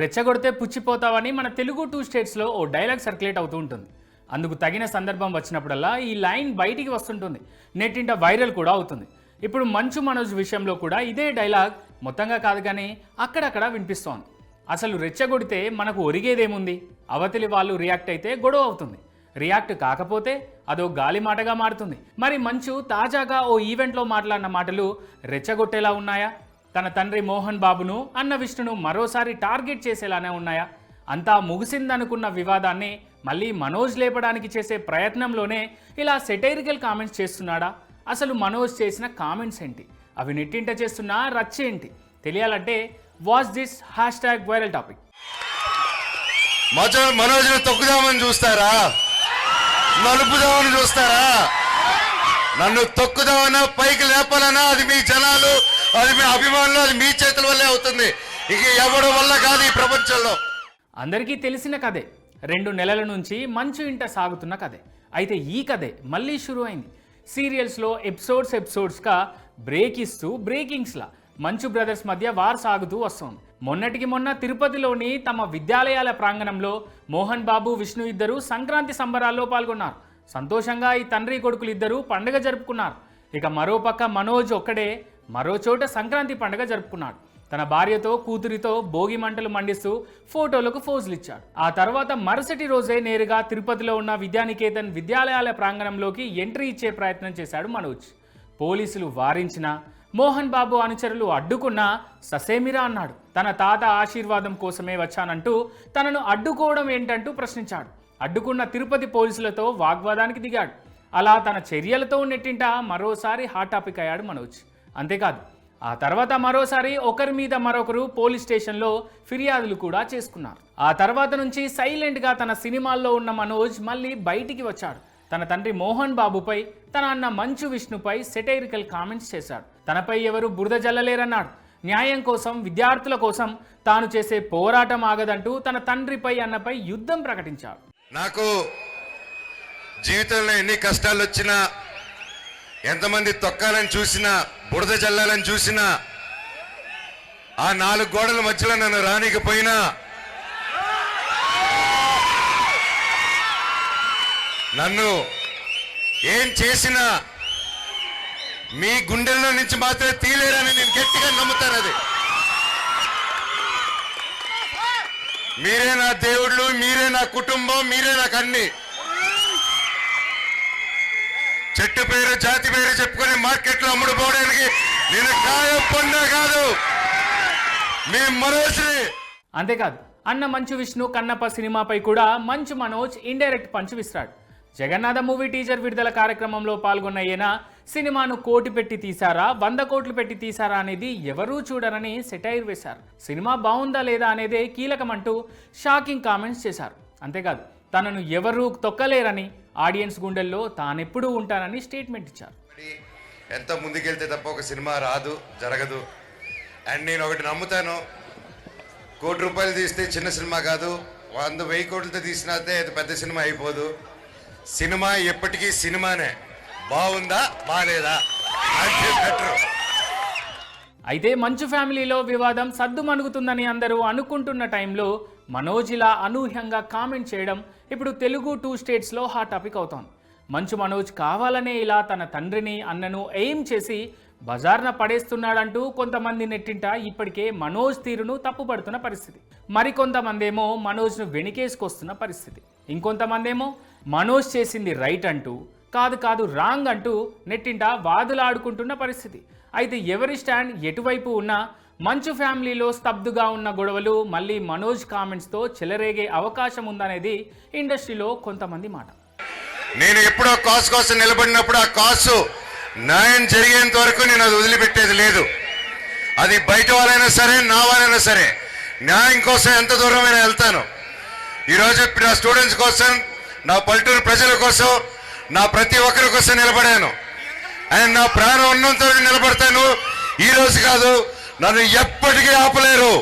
రెచ్చగొడితే పుచ్చిపోతావని మన తెలుగు టూ స్టేట్స్లో ఓ dialogue circulate అవుతూ ఉంటుంది. అందుకు తగిన సందర్భం వచ్చినప్పుడల్లా ఈ లైన్ బయటికి వస్తుంటుంది. నెట్టింట వైరల్ కూడా అవుతుంది. ఇప్పుడు మంచు మనోజ్ విషయంలో కూడా ఇదే డైలాగ్ మొత్తంగా కాదు కానీ అక్కడక్కడ వినిపిస్తోంది. అసలు రెచ్చగొడితే మనకు ఒరిగేదేముంది? అవతలి వాళ్ళు రియాక్ట్ అయితే గొడవ అవుతుంది. రియాక్ట్ కాకపోతే అదో గాలి మాటగా మారుతుంది. మరి మంచు తాజాగా ఓ ఈవెంట్లో మాట్లాడిన మాటలు రెచ్చగొట్టేలా ఉన్నాయా? తన తండ్రి మోహన్ బాబును అన్న విష్ణును మరోసారి టార్గెట్ చేసేలానే ఉన్నాయా? అంతా ముగిసిందనుకున్న వివాదాన్ని మళ్ళీ మనోజ్ లేపడానికి చేసే ప్రయత్నంలోనే ఇలా సెటైరికల్ కామెంట్స్ చేస్తున్నాడా? అసలు మనోజ్ చేసిన కామెంట్స్ ఏంటి? అవి నెట్టింట చేస్తున్న రచ్చ ఏంటి? తెలియాలంటే watch this hashtag viral topic. Manoj మనోజ్ను తొక్కుదామని చూస్తారా? నలుపుదామని చూస్తారా? నన్ను తొక్కుదామన్నా పైకి లేపాలన్నా అది మీ జనాలు అది మీ అభిమానులు అది మీ చేతుల వల్లే అవుతుంది. ఇక ఎవరి వల్ల కాదు ఈ ప్రపంచంలో. అందరికీ తెలిసిన కథే. రెండు నెలల నుంచి మంచు ఇంట సాగుతున్న కథే. అయితే ఈ కథే మళ్ళీ షురు అయింది సీరియల్స్లో ఎపిసోడ్స్ ఎపిసోడ్స్గా బ్రేక్ ఇస్తూ బ్రేకింగ్స్లా మంచు బ్రదర్స్ మధ్య వార్ సాగుతూ వస్తోంది. మొన్నటికి మొన్న తిరుపతిలోని తమ విద్యాలయాల ప్రాంగణంలో మోహన్ బాబు విష్ణు ఇద్దరు సంక్రాంతి సంబరాల్లో పాల్గొన్నారు. సంతోషంగా ఈ తండ్రి కొడుకులు ఇద్దరు పండుగ జరుపుకున్నారు. ఇక మరోపక్క మనోజ్ ఒక్కడే మరోచోట సంక్రాంతి పండుగ జరుపుకున్నాడు. తన భార్యతో కూతురితో భోగి మంటలు మండిస్తూ ఫోటోలకు ఫోజులు ఇచ్చాడు. ఆ తర్వాత మరుసటి రోజే నేరుగా తిరుపతిలో ఉన్న విద్యానికేతన్ విద్యాలయాల ప్రాంగణంలోకి ఎంట్రీ ఇచ్చే ప్రయత్నం చేశాడు మనోజ్. పోలీసులు వారించినా మోహన్ బాబు అనుచరులు అడ్డుకున్నా ససేమిరా అన్నాడు. తన తాత ఆశీర్వాదం కోసమే వచ్చానంటూ తనను అడ్డుకోవడం ఏంటంటూ ప్రశ్నించాడు. అడ్డుకున్న తిరుపతి పోలీసులతో వాగ్వాదానికి దిగాడు. అలా తన చర్యలతో నెట్టింట మరోసారి హాట్ టాపిక్ అయ్యాడు మనోజ్. అంతేకాదు ఆ తర్వాత మరోసారి ఒకరి మీద మరొకరు పోలీస్ స్టేషన్లో ఫిర్యాదులు కూడా చేసుకున్నారు. ఆ తర్వాత నుంచి సైలెంట్గా తన సినిమాల్లో ఉన్న మనోజ్ మళ్ళీ బయటికి వచ్చాడు. తన తండ్రి మోహన్ బాబుపై తన అన్న మంచు విష్ణుపై సెటైరికల్ కామెంట్స్ చేశాడు. తనపై ఎవరు బురద జల్లలేరన్నాడు. న్యాయం కోసం విద్యార్థుల కోసం తాను చేసే పోరాటం ఆగదంటూ తన తండ్రిపై అన్నపై యుద్ధం ప్రకటించాడు. నాకు జీవితంలో ఎన్ని కష్టాలు వచ్చినా ఎంతమంది తొక్కాలని చూసినా బుడద చల్లాలని చూసినా ఆ నాలుగు గోడల మధ్యలో నన్ను రానికపోయినా నన్ను ఏం చేసినా మీ గుండెల్లో నుంచి మాత్రమే తీలేరని నేను గట్టిగా నమ్ముతాను అది. మీరే నా దేవుళ్ళు మీరే నా కుటుంబం మీరే నాకు అన్నీ చెట్టు పేరు జాతి పేరు చెప్పుకొని మార్కెట్లో అమ్ముడుపోవడానికి నేను కాయ పొంద కాదు. మీ మనోజ్ని అంతేకాదు అన్న మంచు విష్ణు కన్నప్ప సినిమాపై కూడా మంచు మనోజ్ ఇండైరెక్ట్ పంచు విసిరాడు. జగన్నాథ మూవీ టీజర్ విడుదల కార్యక్రమంలో పాల్గొన్న ఈయన సినిమాను కోటి పెట్టి తీశారా వంద కోట్లు పెట్టి తీశారా అనేది ఎవరూ చూడరని సెటైర్ వేశారు. సినిమా బాగుందా లేదా అనేదే కీలకమంటూ షాకింగ్ కామెంట్స్ చేశారు. అంతేకాదు తనను ఎవరూ తొక్కలేరని ఆడియన్స్ గుండెల్లో తానెప్పుడూ ఉంటానని స్టేట్మెంట్ ఇచ్చారు. ఎంత ముందుకెళ్తే తప్ప ఒక సినిమా రాదు జరగదు. అండ్ నేను ఒకటి నమ్ముతాను కోటి రూపాయలు తీస్తే చిన్న సినిమా కాదు వంద వెయ్యి కోట్లతో తీసినాతే అది పెద్ద సినిమా అయిపోదు. సినిమా ఎప్పటికీ సినిమానే. బాగుందా బాగాలేదా అంటే బెటర్ అయితే మంచు ఫ్యామిలీలో వివాదం సద్దుమణుగుతుందని అందరూ అనుకుంటున్న టైంలో మనోజ్ ఇలా అనూహ్యంగా కామెంట్ చేయడం ఇప్పుడు తెలుగు టూ స్టేట్స్లో హాట్ టాపిక్ అవుతోంది. మంచు మనోజ్ కావాలనే ఇలా తన తండ్రిని అన్నను ఎయిమ్ చేసి బజార్న పడేస్తున్నాడంటూ కొంతమంది నెట్టింట ఇప్పటికే మనోజ్ తీరును తప్పుపడుతున్న పరిస్థితి. మరికొంతమందేమో మనోజ్ను వెనికేసుకొస్తున్న పరిస్థితి. ఇంకొంతమందేమో మనోజ్ చేసింది రైట్ అంటూ కాదు కాదు రాంగ్ అంటూ నెట్టింట వాదులాడుకుంటున్న పరిస్థితి. అయితే ఎవరి స్టాండ్ ఎటువైపు ఉన్నా మంచు ఫ్యామిలీలో స్తబ్దుగా ఉన్న గొడవలు మళ్ళీ మనోజ్ కామెంట్స్తో చెలరేగే అవకాశం ఉందనేది ఇండస్ట్రీలో కొంతమంది మాట. నేను ఎప్పుడో కాసు కోసం నిలబడినప్పుడు ఆ కాసు న్యాయం జరిగేంత వరకు నేను అది వదిలిపెట్టేది లేదు. అది బయట వాళ్ళైనా సరే నా వాళ్ళైనా సరే న్యాయం కోసం ఎంత దూరమైనా వెళ్తాను. ఈరోజు నా స్టూడెంట్స్ కోసం నా పల్లెటూరు ప్రజల కోసం నా ప్రతి ఒక్కరి కోసం నిలబడాను. అండ్ నా ప్రాణం ఉన్నంత వరకు నిలబడతాను. ఈ రోజు కాదు నన్ను ఎప్పటికీ ఆపలేరు.